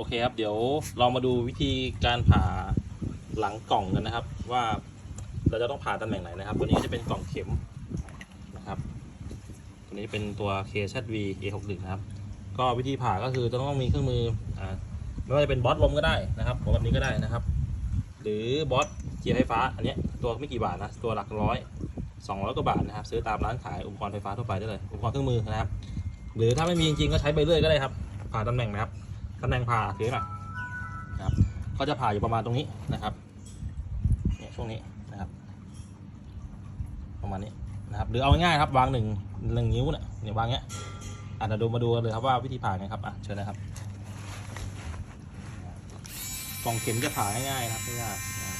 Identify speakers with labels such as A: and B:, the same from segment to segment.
A: โอเคครับ เดี๋ยวเรามาดูวิธีการผ่าหลังกล่องกันนะครับ ว่าเราจะต้องผ่าตำแหน่งไหนนะครับ ตัวนี้จะเป็นกล่องเข็มนะครับ ตัวนี้เป็นตัว KZV A61 นะครับ ก็วิธีผ่าก็คือจะต้องมีเครื่องมืออ่าไม่ว่าจะเป็นบอสลมก็ได้นะครับของแบบนี้ก็ได้นะครับ หรือบอสเกียร์ไฟฟ้า อันนี้ตัวไม่กี่บาทนะตัวหลักร้อยสองร้อยกว่าบาทนะครับ ซื้อตามร้านขายอุปกรณ์ไฟฟ้าทั่วไปได้เลยอุปกรณ์เครื่องมือนะครับ หรือถ้าไม่มีจริงๆก็ใช้ไปเรื่อยก็ได้ครับผ่าตำแหน่งนะครับ ตำแหน่งผ่าถือหน่อยนะครับก็จะผ่าอยู่ประมาณตรงนี้นะครับเนี่ยช่วงนี้นะครับ ประมาณนี้นะครับหรือเอาง่ายๆครับวางหนึ่งหนึ่งนิ้วเนี่ยเนี่ยวางเงี้ยอะเดี๋ยวดูมาดูกันเลยครับว่าวิธีผ่าไงครับอะเชิญนะครับกล่องเข็มจะผ่าง่ายๆนะครับง่ายๆนะครับ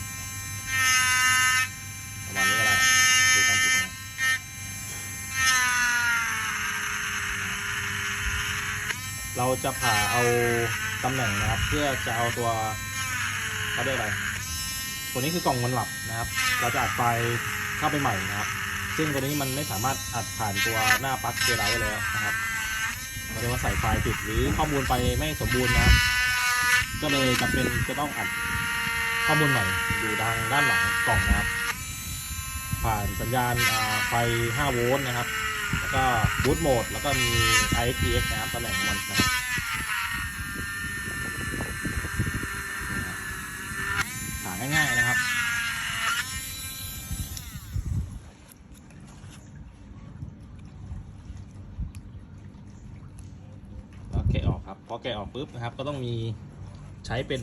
A: ประมาณนี้ก็ได้ดูตามจุดนะ เราจะผ่าเอาตำแหน่งนะครับ เพื่อจะเอาตัวเขาเรียกอะไรตัวนี้คือกล่องมันหลับนะครับ เราจะอัดไฟเข้าไปใหม่นะครับ ซึ่งตัวนี้มันไม่สามารถอัดผ่านตัวหน้าปลั๊กเจไลท์ได้แล้วนะครับเราเรียกว่าใส่ไฟล์ผิดหรือข้อมูลไปไม่สมบูรณ์นะครับ ก็เลยจำเป็นจะต้องอัดข้อมูลใหม่อยู่ทางด้านหลังกล่องนะครับ ผ่านสัญญาณไฟ 5 โวลต์นะครับ แล้วก็บูตโหมดแล้วก็มี IXTX นะครับตำแหน่งมันนะครับหาง่ายๆนะครับแล้วแกะออกครับพอแกะออกปุ๊บนะครับ ก็ต้องมีใช้เป็น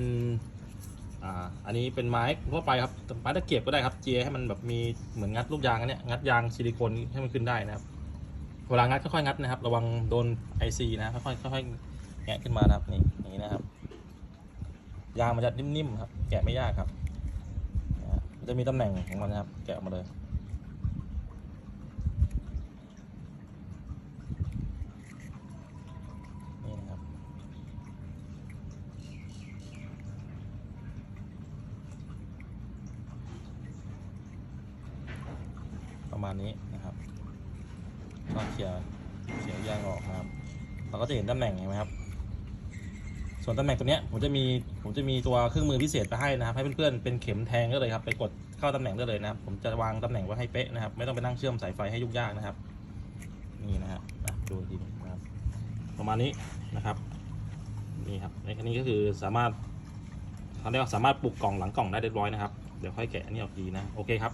A: อ่าอันนี้เป็นไม้ทั่วไปครับไม้ตะเกียบก็ได้ครับ เจียให้มันแบบมีเหมือนงัดลูกยางอันเนี้ยงัดยางซิลิโคนให้มันขึ้นได้นะครับ เวลางัดค่อยๆงัดนะครับ ระวังโดนไอซีนะค่อยๆค่อยๆแงะขึ้นมานะครับนี่อย่างนี้นะครับ ยางมันจะนิ่มๆครับ แกะไม่ยากครับจะมีตำแหน่งของมันนะครับ แกะออกมาเลยประมาณนี้นะครับ ก็เขี่ยเขี่ยยางออกนะครับ เราก็จะเห็นตำแหน่งเห็นไหมครับ ส่วนตำแหน่งตัวเนี้ยผมจะมีผมจะมีตัวเครื่องมือพิเศษไปให้นะครับ ให้เพื่อนๆเป็นเข็มแทงก็เลยครับไปกดเข้าตำแหน่งได้เลยนะครับ ผมจะวางตำแหน่งไว้ให้เป๊ะนะครับ ไม่ต้องไปนั่งเชื่อมสายไฟให้ยุ่งยากนะครับ นี่นะครับอะดูอีนะครับ ประมาณนี้นะครับนี่ครับในคันนี้ก็คือสามารถเขาเรียกว่าสามารถปลุกกล่องหลังกล่องได้เรียบร้อยนะครับ เดี๋ยวค่อยแกะอันนี้ออกทีนะ โอเคครับ